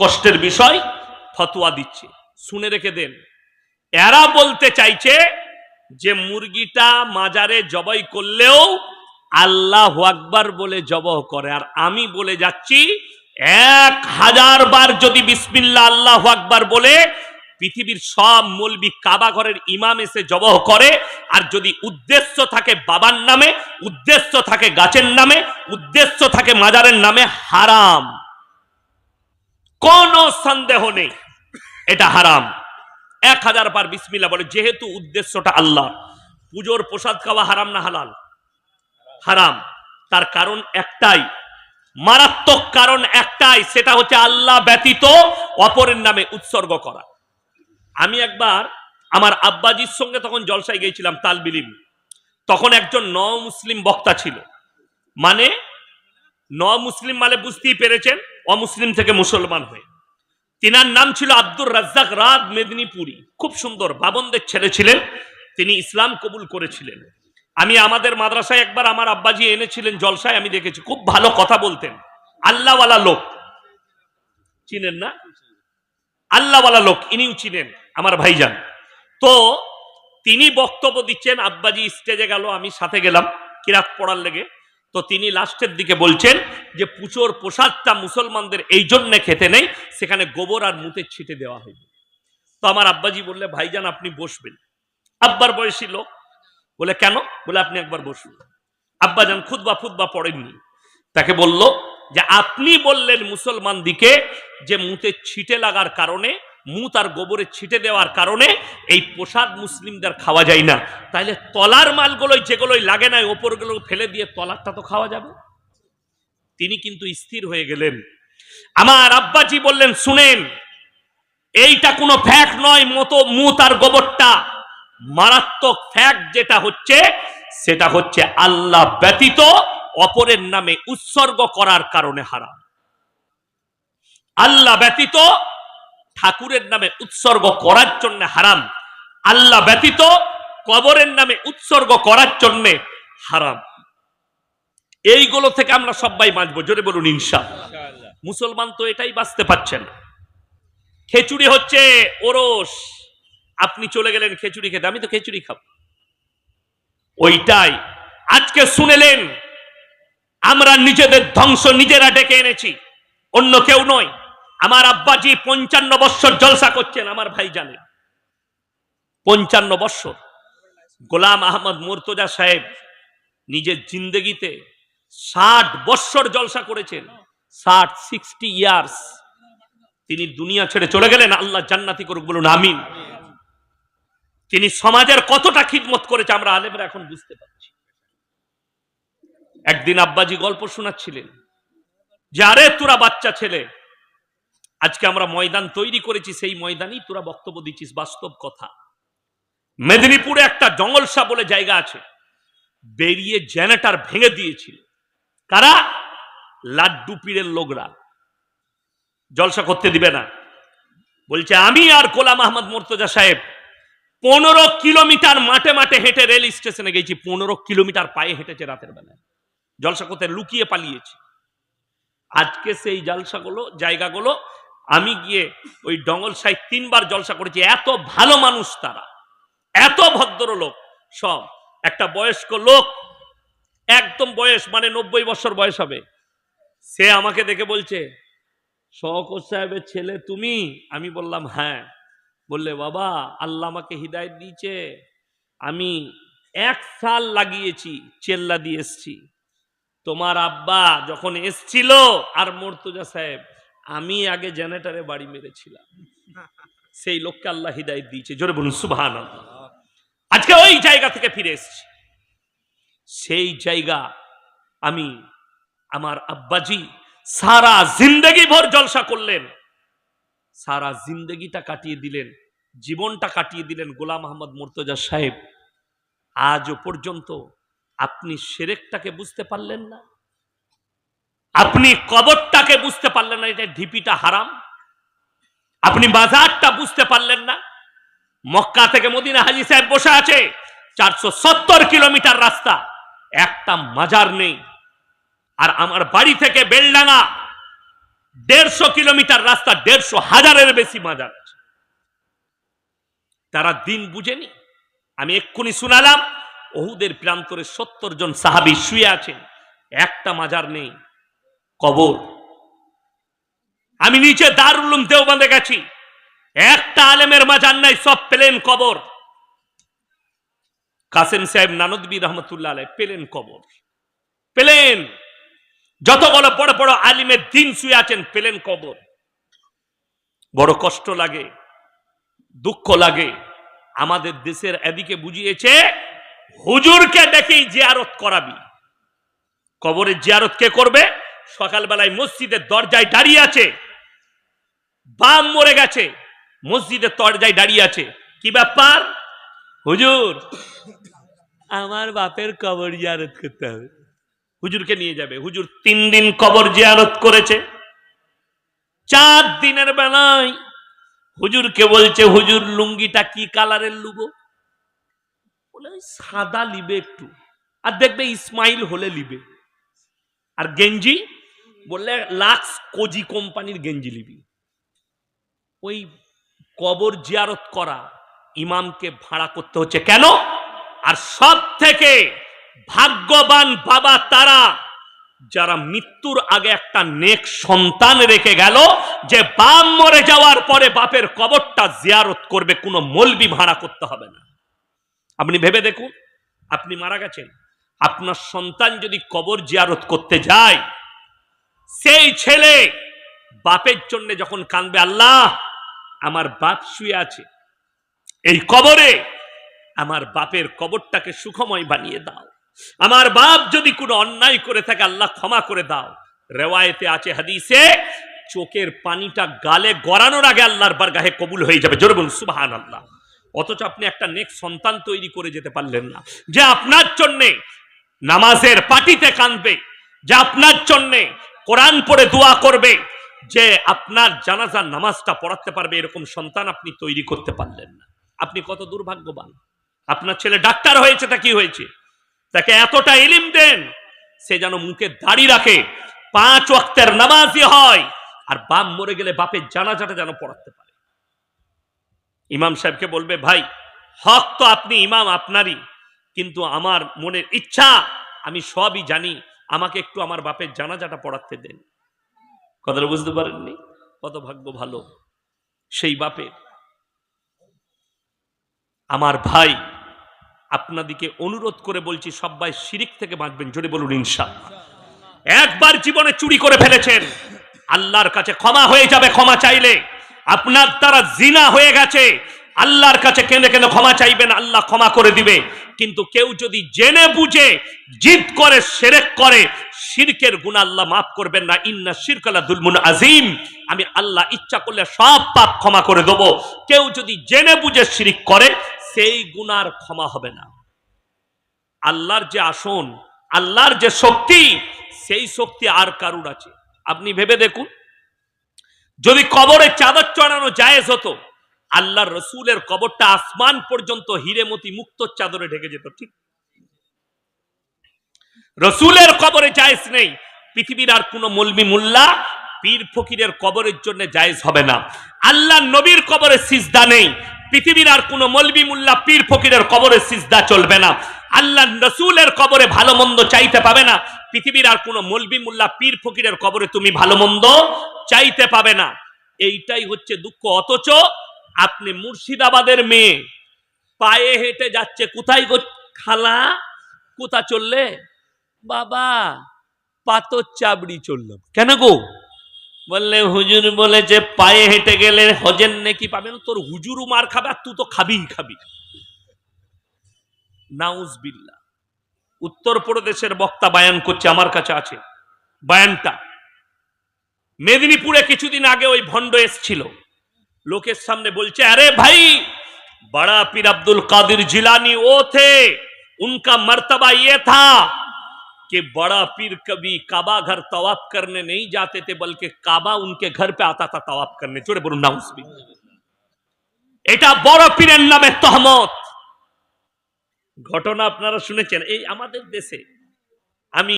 কষ্টের বিষয় ফতোয়া দিচ্ছে। শুনে রেখে দেন, এরা বলতে চাইছে যে মুরগিটা মাজারে জবাই করলেও আল্লাহ আকবার বলে জবহ করে, আর আমি বলে যাচ্ছি এক হাজার বার যদি বিসমিল্লা আল্লাহ আকবার বলে পৃথিবীর সব মলবি কাবা ঘরের ইমাম এসে জবহ করে, আর যদি উদ্দেশ্য থাকে বাবার নামে, উদ্দেশ্য থাকে গাছের নামে, উদ্দেশ্য থাকে মাজারের নামে, হারাম। কোনো সন্দেহ নেই। এটা হারাম। এক হাজার বার বিসমিল্লা বলে, যেহেতু উদ্দেশ্যটা আল্লাহ, পুজোর প্রসাদ খাওয়া হারাম না হালাল? হারাম। তার কারণ একটাই, মারাত্মক কারণ একটাই, সেটা হচ্ছে আল্লাহ ব্যতীত অপরের নামে উৎসর্গ করা। আমি একবার আমার আব্বাজির সঙ্গে তখন জলসায় গিয়েছিলাম, তালবিলিম। তখন একজন ন মুসলিম বক্তা ছিল। মানে ন মুসলিম মানে বুঝতেই পেরেছেন অমুসলিম থেকে মুসলমান হয়ে। তিনার নাম ছিল আব্দুর রাজ্জাক রাত মেদিনীপুরি। খুব সুন্দর বাবনদের ছেলে ছিলেন, তিনি ইসলাম কবুল করেছিলেন। আমি আমাদের মাদ্রাসায় একবার আমার আব্বাজি এনেছিলেন জলসায়, আমি দেখেছি, খুব ভালো কথা বলতেন। আল্লাহওয়ালা লোক। চিনেন না? আল্লাহওয়ালা লোক, ইনিও চিনেন, আমার ভাইজান। তো তিনি বক্তব্য দিচ্ছেন, আব্বাজি স্টেজে গেল, আমি সাথে গেলাম, কিরাত পড়ার লেগে। তো তিনি লাস্টের দিকে বলছেন যে পুজোর প্রসাদটা মুসলমানদের এই জন্যে খেতে নেই, সেখানে গোবর আর মুতের ছিটে দেওয়া হইবে তো আমার আব্বাজি বললে, ভাইজান, আপনি বসবেন। আব্বার বয়সী লোক বলে, কেন? বলে, আপনি একবার বসুন। আব্বাজান খুদবা ফুদবা পড়েননি। তাকে বলল যে, আপনি বললেন মুসলমান দিকে যে মুতে ছিটে লাগার কারণে মুত আর গোবরে ছিটে দেওয়ার কারণে এই প্রসাদ মুসলিমদের খাওয়া যায় না। তাইলে তলার মালগুলোই যেগুলোই লাগে না ওপরগুলো ফেলে দিয়ে তলারটা তো খাওয়া যাবে। তিনি কিন্তু স্থির হয়ে গেলেন। আমার আব্বাজি বললেন, শুনেন, এইটা কোনো ফ্যাক্ট নয়, মতো মুত আর গোবরটা। মারাত্মক ফ্যাক্ট যেটা হচ্ছে, সেটা হচ্ছে আল্লাহ ব্যতীত অপরের নামে উৎসর্গ করার কারণে হারাম। আল্লাহ ব্যতীত ঠাকুরের নামে উৎসর্গ করার জন্য হারাম। আল্লাহ ব্যতীত কবরের নামে উৎসর্গ করার জন্য হারাম। এইগুলো থেকে আমরা সবাই বাঁচবো জোরে বলুন ইনশা মুসলমান তো এটাই বাঁচতে পারছেন খেচুড়ি হচ্ছে ওরস। আপনি চলে গেলেন খেচুড়ি খেতে আমি তো খেচুড়ি খাব। ওইটাই। আজকে শুনেলেন আমরা নিজেদের ধ্বংস নিজেরা ডেকে এনেছি অন্য কেউ নয়। আমার আব্বাজি পঞ্চান্ন বৎসর জলসা করছেন, আমার ভাই জানেন পঞ্চান্ন বৎসর গোলাম আহমদ মোর্তজা সাহেব নিজের জিন্দগিতে ষাট বৎসর জলসা করেছেন, ষাট, সিক্সটি ইয়ার্স। তিনি দুনিয়া ছেড়ে চলে গেলেন, আল্লাহ জান্নাতি করুক বলুন, আমিন। তিনি সমাজের কতটা খিদমত করেছে, আমরা আলেমরা এখন বুঝতে পারছি। একদিন আব্বাজি গল্প শোনাচ্ছিলেন যে, আরে তোরা বাচ্চা ছেলে আজকে আমরা ময়দান তৈরি করেছি, সেই ময়দানই তোরা বক্তব্য দিচ্ছিস, বাস্তব কথা। মেদিনীপুরে একটা জঙ্গলসা বলে জায়গা আছে, বেরিয়ে জেনারেটার ভেঙে দিয়েছিল। কারা? লাড্ডু পীরের লোকরা। জলসা করতে দিবে না। বলছে, আমি আর কোলা মাহমদ মোর্তজা সাহেব পনেরো কিলোমিটার মাঠে মাঠে হেঁটে রেল স্টেশনে গেছি, পনেরো কিলোমিটার পায়ে হেঁটেছে রাতের বেলায়। জলসা করতে লুকিয়ে পালিয়েছি। আজকে সেই জলসাগুলো, জায়গাগুলো আমি গিয়ে ওই ডঙ্গল সাই তিনবার জলসা করেছি। এত ভালো মানুষ তারা। এত ভদ্র লোক সব। একটা বয়স্ক লোক, একদম বয়স মানে নব্বই বছর বয়স হবে। সে আমাকে দেখে বলছে, শওকত সাহেবের ছেলে তুমি? আমি বললাম হ্যাঁ। বললে, বাবা, আল্লাহ আমাকে হৃদায়ত দিয়েছে। আমি এক সাল লাগিয়েছি, চেল্লা দিয়ে এসছি। তোমার আব্বা যখন এসছিল, আর মর্তুজা সাহেব আমি আগে জেনারেটারে বাড়ি মেরেছিলাম। সেই লোককে আল্লাহ হৃদায়ত দিয়েছে জোরে বলুন সুবহান আজকে ওই জায়গা থেকে ফিরে এসছি। সেই জায়গা আমি আমার আব্বাজি সারা জিন্দগি ভর জলসা করলেন। সারা জিন্দগিটা কাটিয়ে দিলেন জীবনটা কাটিয়ে দিলেন গোলাম আহমদ মুর্তজা সাহেব। আজও পর্যন্ত আপনি সেরেকটাকে বুঝতে পারলেন না। আপনি কবরটাকে বুঝতে পারলেন না এটা ঢিপিটা হারাম। আপনি বাজারটা বুঝতে পারলেন না। মক্কা থেকে মদিনা হাজি সাহেব বসে আছে, চারশো সত্তর কিলোমিটার রাস্তা। একটা মাজার নেই। আর আমার বাড়ি থেকে বেলডাঙ্গা দেড়শো কিলোমিটার রাস্তা, দেড়শো হাজারের বেশি মাজার তারা দিন বুঝেনি। আমি এক্ষুনি শুনালাম, ওহুদের প্রান্তরে সত্তর জন সাহাবি শুয়ে আছেন। একটা মাজার নেই। কবর। আমি নিচে দারুলুম দেওবন্দে গেছি। একটা আলেমের মাজার নাই, সব পেলেন কবর। কাসেম সাহেব নানদবী রহমতুল্লাহ আলাই পেলেন কবর। পেলেন। যতগুলো বড় বড় আলিমের দিন শুয়ে আছেন, পেলেন কবর। বড় কষ্ট লাগে, দুঃখ লাগে। আমাদের দেশের এদিকে বুঝিয়েছে, হুজুরকে ডেকেই জিয়ারত করাবি। কবরের জিয়ারত কে করবে? সকালবেলায় মসজিদের দরজায় দাঁড়িয়ে আছে। বাম মরে গেছে। মসজিদের দরজায় দাঁড়িয়ে আছে। কি ব্যাপার? হুজুর, আমার বাপের কবর জিয়ারত করতে হবে। হুজুরকে নিয়ে যাবে। হুজুর তিন দিন কবর জিয়ারত করেছে। চার দিনের বেলায় হুজুরকে বলছে, হুজুর, লুঙ্গিটা কি কালারের লুগো বলে সাদা লিবে একটু। আর দেখবে ইসমাইল হলে লিবে। আর গেঞ্জি বললে লাক্স কোজি কোম্পানির গেঞ্জি লিবি ওই কবর জিয়ারত করা ইমামকে ভাড়া করতে হচ্ছে কেন? আর সব থেকে ভাগ্যবান বাবা তারা, যারা মৃত্যুর আগে একটা নেক সন্তান রেখে গেল, যে বাপ মরে যাওয়ার পরে বাপের কবরটা জিয়ারত করবে, কোনো মলবি ভাড়া করতে হবে না। আপনি ভেবে দেখুন, আপনি মারা গেছেন। আপনার সন্তান যদি কবর জিয়ারত করতে যায় সেই ছেলে বাপের জন্য যখন কাঁদবে, আল্লাহ, আমার বাপ শুয়ে আছে। এই কবরে আমার বাপের কবরটাকে সুখময় বানিয়ে দাও। আমার বাপ যদি কোনো অন্যায় করে থাকে, আল্লাহ ক্ষমা করে দাও। রেওয়ায়েতে আছে হাদিসে, চোখের পানিটা গালে গড়ানোর আগে আল্লাহর বারগাহে কবুল হয়ে যাবে। জোরে বলুন সুবাহান আল্লাহ অথচ আপনি একটা নেক্সট সন্তান তৈরি করে যেতে পারলেন না। যে আপনার জন্যে নামাজের পাটিতে কাঁদবে, যে আপনার জন্যে কোরআন পড়ে দোয়া করবে যে আপনার জানাজার নামাজটা পড়াতে পারবে, এরকম সন্তান আপনি তৈরি করতে পারলেন না। আপনি কত দুর্ভাগ্যবান। আপনার ছেলে ডাক্তার হয়েছে তা কি হয়েছে? তাকে এতটা ইলিম দেন, সে যেন মুখে দাড়ি রাখে। পাঁচ ওয়াক্তের নামাজি হয়, আর বাপ মরে গেলে বাপের জানাজাটা যেন পড়াতে পারে। ইমাম সাহেবকে বলবে, ভাই, হক তো আপনি ইমাম আপনারই, কিন্তু আমার মনের ইচ্ছা, আমি সবই জানি আমাকে একটু আমার বাপের জানাজাটা পড়াতে দেন। কথাটা বুঝতে পারেননি? কত ভাগ্য ভালো। সেই বাপের আমার ভাই আপনাদিকে অনুরোধ করে বলছি সবাই শিরিক থেকে বাঁচবেন, জোরে বলুন ইনশাআল্লাহ। একবার জীবনে চুরি করে ফেলেছেন। আল্লাহর কাছে ক্ষমা হয়ে যাবে, ক্ষমা চাইলে। আপনার দ্বারা জিনা হয়ে গেছে। আল্লাহর কাছে কেঁদে কেঁদে ক্ষমা চাইবেন, আল্লাহ ক্ষমা করে দিবে। কিন্তু কেউ যদি জেনে বুঝে, জিদ করে, সেরেক করে, শিরকের গুণ আল্লাহ মাফ করবেন না। ইন্না শিরকালা দুলমুন আজিম আমি আল্লাহ ইচ্ছা করলে সব পাপ ক্ষমা করে দেবো। কেউ যদি জেনে বুঝে শিরিক করে, সেই গুনার ক্ষমা হবে না। আল্লাহর যে আসন, আল্লাহর যে শক্তি, সেই শক্তি আর কারুর আছে। আপনি ভেবে দেখুন, যদি কবরে চাদর চড়ানো জায়েজ হতো আল্লাহর রসুলের কবরটা আসমান পর্যন্ত হিরেমতি মুক্ত চাদরে ঢেকে যেত, ঠিক? রসুলের কবরে জায়েজ নেই, পৃথিবীর আর কোন মলবি মুল্লা পীর ফকিরের কবরের জন্য জায়েজ হবে না। আল্লাহ নবীর কবরে সিজদা নেই, পৃথিবীর আর কোন মলবি মুল্লা পীর ফকিরের কবরে সিজদা চলবে না। আল্লাহ রসুলের কবরে ভালো মন্দ চাইতে পাবে না, পৃথিবীর আর কোন মলবি মুল্লা পীর ফকিরের কবরে তুমি ভালো মন্দ চাইতে পাবে না। এইটাই হচ্ছে দুঃখ, অথচ আপনি মুর্শিদাবাদের মেয়ে। পায়ে হেঁটে যাচ্ছে, কোথায় গো খালা? কোথা চললে? বাবা, পাতর চাবড়ি চললাম। কেন গো? বললে, হুজুর বলেছে, পায়ে হেঁটে গেলে হজের নেকি পাবেন তোর হুজুরও মার খাবে আর তুই তো খাবিই খাবি। নাউজ বিল্লা উত্তরপ্রদেশের বক্তা বায়ান করছে, আমার কাছে আছে। বায়ানটা। মেদিনীপুরে কিছুদিন আগে ওই ভণ্ড এসছিল। লোকের সামনে বলছে अरे भाई बड़ा पीर अब्दुल कादिर जिलानी वो थे उनका मर्तबा ये था कि बड़ा पीर कभी काबा घर तवाफ करने नहीं जाते थे बल्कि काबा उनके घर पे आता था तवाफ करने চোরে বলুন নাউজ এটা বড় পীরের নামে তহমত ঘটনা আপনারা শুনেছেন এই আমাদের দেশে আমি